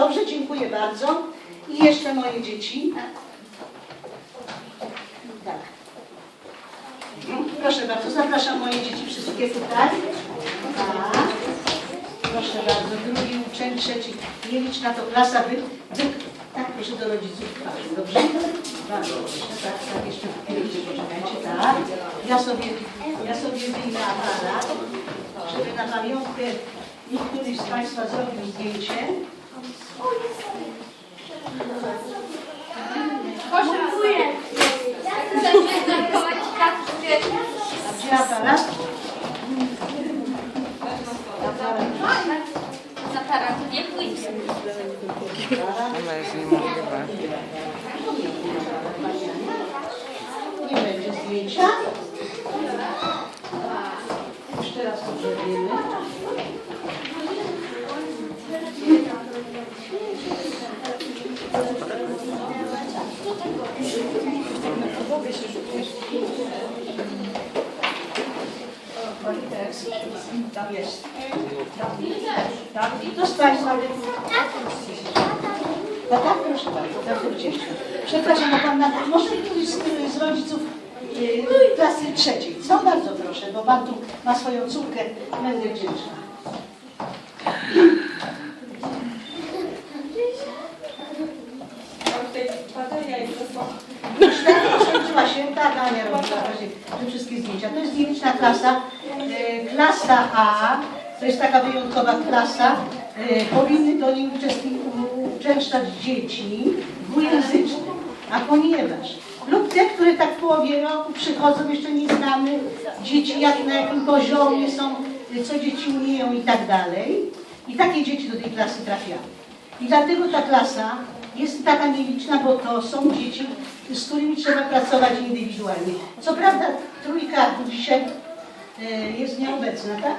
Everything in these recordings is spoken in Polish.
Dobrze, dziękuję bardzo. I jeszcze moje dzieci. Tak. Proszę bardzo, zapraszam moje dzieci wszystkie tutaj. Tak. Proszę bardzo, drugi uczeń, trzeci. Nieliczna to klasa wy, wy, Tak, proszę do rodziców. Dobrze? Bardzo proszę. Tak, tak, jeszcze chwileczkę poczekajcie. Tak. Ja sobie, ja sobie wyjmę aparat, żeby na pamiątkę niech któryś z Państwa zrobił zdjęcie. Dziękuję. A gdzie aparat? Z aparatu nie pójdzie. Chyba jest niemożliwe. Nie będzie zdjęcia. Jeszcze raz to jest. I to z Państwa no tak, proszę bardzo, bardzo ciężko. Przepraszam, pan na, może któryś z, z rodziców y, klasy trzeciej. Co bardzo proszę, bo pan tu ma swoją córkę, będę wdzięczna. Skończyła się, tak, Ania robiła te wszystkie zdjęcia. To jest nieliczna klasa. Klasa A, to jest taka wyjątkowa klasa. E, Powinny do niej uczęszczać dzieci dwujęzyczne. A ponieważ lub te, które tak w połowie roku przychodzą, jeszcze nie znamy dzieci, jak na jakim poziomie są, co dzieci umieją i tak dalej. I takie dzieci do tej klasy trafiają. I dlatego ta klasa jest taka nieliczna, bo to są dzieci, z którymi trzeba pracować indywidualnie. Co prawda trójka dzisiaj jest nieobecna, tak?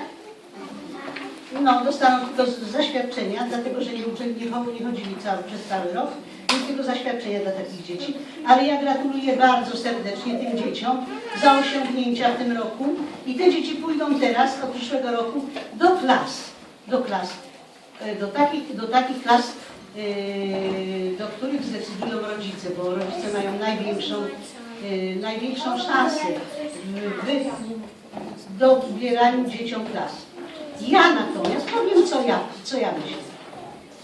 No, dostaną tylko zaświadczenia, dlatego że nie, nie, cho- nie chodzili cały, przez cały rok, więc tylko zaświadczenia dla takich dzieci. Ale ja gratuluję bardzo serdecznie tym dzieciom za osiągnięcia w tym roku i te dzieci pójdą teraz, od przyszłego roku, do klas, do klas, e, do takich, do takich klas, e, do których zdecydują rodzice, bo rodzice mają największą, e, największą szansę w, w dobieraniu dzieciom klas. Ja natomiast powiem, co ja, co ja myślę.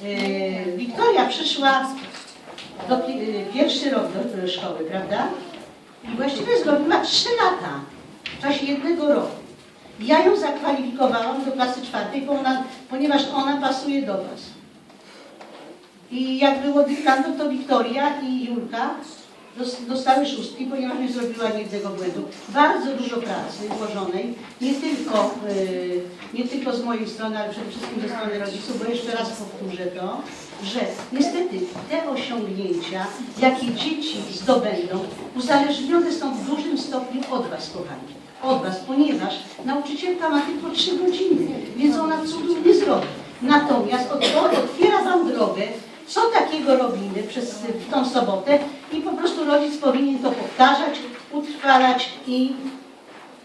E, Wiktoria przyszła do, e, pierwszy rok do, do szkoły, prawda? I właściwie zrobiła trzy lata w czasie jednego roku. Ja ją zakwalifikowałam do klasy czwartej, bo ona, ponieważ ona pasuje do Was. I jak było dyktantów, to Wiktoria i Julka dostały szóstki, ponieważ nie zrobiła jednego błędu. Bardzo dużo pracy włożonej, nie tylko, yy, nie tylko z mojej strony, ale przede wszystkim ze strony rodziców, bo jeszcze raz powtórzę to, że niestety te osiągnięcia, jakie dzieci zdobędą, uzależnione są w dużym stopniu od Was, kochani. Od Was, ponieważ nauczycielka ma tylko trzy godziny, więc ona cudów nie zrobi. Natomiast otwiera Wam drogę, co takiego robimy przez w tą sobotę i po prostu rodzic powinien to powtarzać, utrwalać i,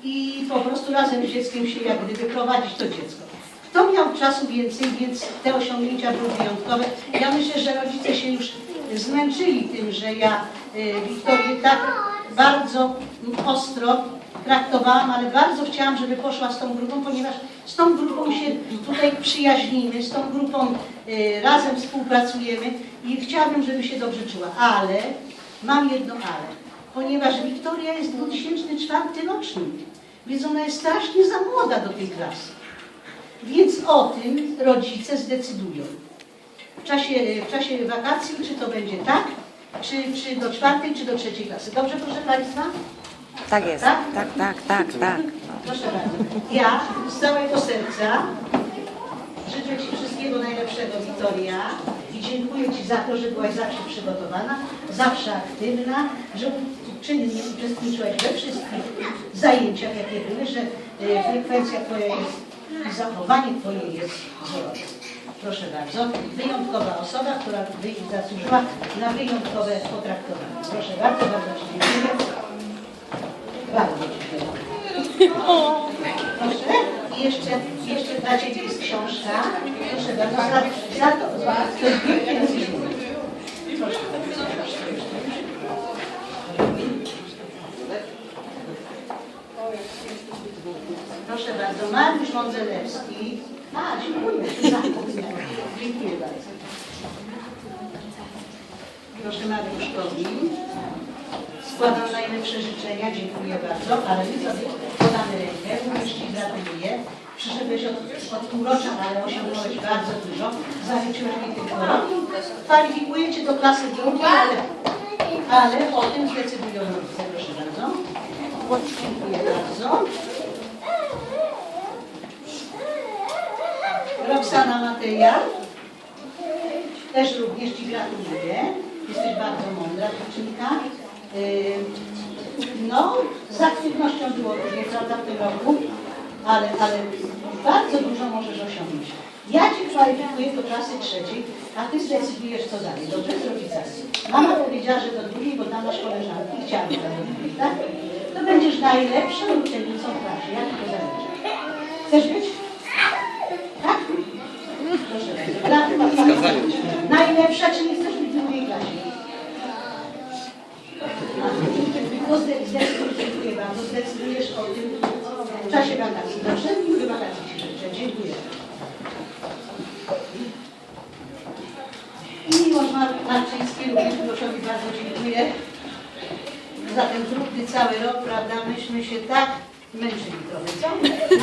i po prostu razem z dzieckiem się jak gdyby prowadzić to dziecko. Kto miał czasu więcej, więc te osiągnięcia były wyjątkowe. Ja myślę, że rodzice się już zmęczyli tym, że ja y, Wiktorię tak bardzo ostro traktowałam, ale bardzo chciałam, żeby poszła z tą grupą, ponieważ z tą grupą się tutaj przyjaźnimy, z tą grupą y, razem współpracujemy i chciałabym, żeby się dobrze czuła. Ale, mam jedno ale, ponieważ Wiktoria jest 2004 rocznik, więc ona jest strasznie za młoda do tej klasy. Więc o tym rodzice zdecydują. W czasie, w czasie wakacji, czy to będzie tak, czy, czy do czwartej, czy do trzeciej klasy. Dobrze, proszę Państwa? Tak jest. Tak? Tak, tak, tak, tak. Proszę bardzo. Ja z całego serca życzę Ci wszystkiego najlepszego, Wiktoria. I dziękuję Ci za to, że byłaś zawsze przygotowana, zawsze aktywna, że czynnie uczestniczyłaś we wszystkich zajęciach, jakie były, że e, frekwencja Twoja jest i zachowanie Twoje jest wzorowe. Proszę bardzo. Wyjątkowa osoba, która zasłużyła na wyjątkowe potraktowanie. Proszę bardzo, bardzo Ci dziękuję. Bardzo dziękuję. Proszę. jeszcze, jeszcze dla Ciebie jest książka. Proszę bardzo, za, za to, za. Proszę bardzo. Mariusz Mądzelewski. A, dziękuję. Dziękuję bardzo. Proszę Mariuszkowi. Składam najlepsze życzenia, dziękuję bardzo, ale my sobie podamy rękę, również Ci gratuluję. Przyszedłeś od, od półrocza, ale osiągnąłeś bardzo dużo. Zaliczyłeś mi tylko rok. Kwalifikuję Cię do klasy drugiej, ale, ale o tym zdecydują rodzice. Proszę bardzo. Dziękuję bardzo. Roxana Mateja. Też również Ci gratuluję. Jesteś bardzo mądra dziewczynka. No, z aktywnością było różnie, prawda, w tym roku, ale, ale bardzo dużo możesz osiągnąć. Ja Cię kwalifikuję do klasy trzeciej, a Ty zdecydujesz co dalej, dobrze z rodzicami. Mama powiedziała, że do drugiej, bo tam masz koleżanki tam do drugiej, tak? To będziesz najlepszą uczennicą w klasie, jak to zależy. Chcesz być? Tak? Proszę bardzo. Najlepsza, czy zdecydujesz o tym w czasie wakacji. Dobrze? Miłych wakacji Ci życzę. Dziękuję. I Miłosz Mar- Marczyński również Miłoszowi bardzo dziękuję za ten trudny cały rok, prawda? Myśmy się tak męczyli trochę, co?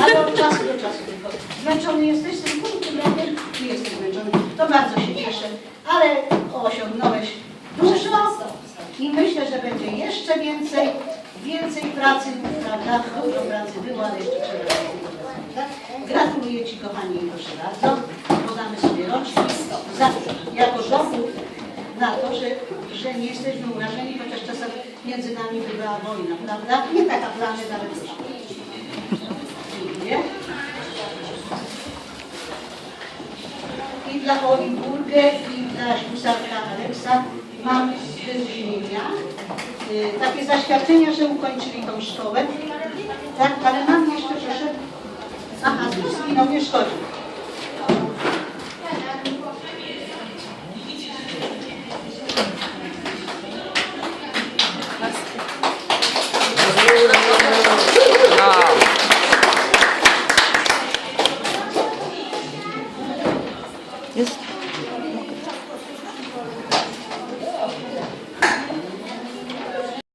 Ale od czasu do czasu tylko. Zmęczony jesteś z tym punktem rokiem? Nie jesteś zmęczony. To bardzo się cieszę, ale osiągnąłeś dużo i myślę, że będzie jeszcze więcej, Gratuluję Ci kochani, proszę bardzo. Podamy sobie rocznik za, jako dowód na to, że, że nie jesteśmy urażeni, chociaż czasem między nami bywa wojna, prawda? Nie taka planet, ale też. Dziękuję. I dla Oli Burgę, i dla ślusarka Aleksa mam wyróżnienia. Y, takie zaświadczenia, że ukończyli tą szkołę. Tak, ale mam jeszcze, proszę. Aha, tu zginął, nie szkodzi.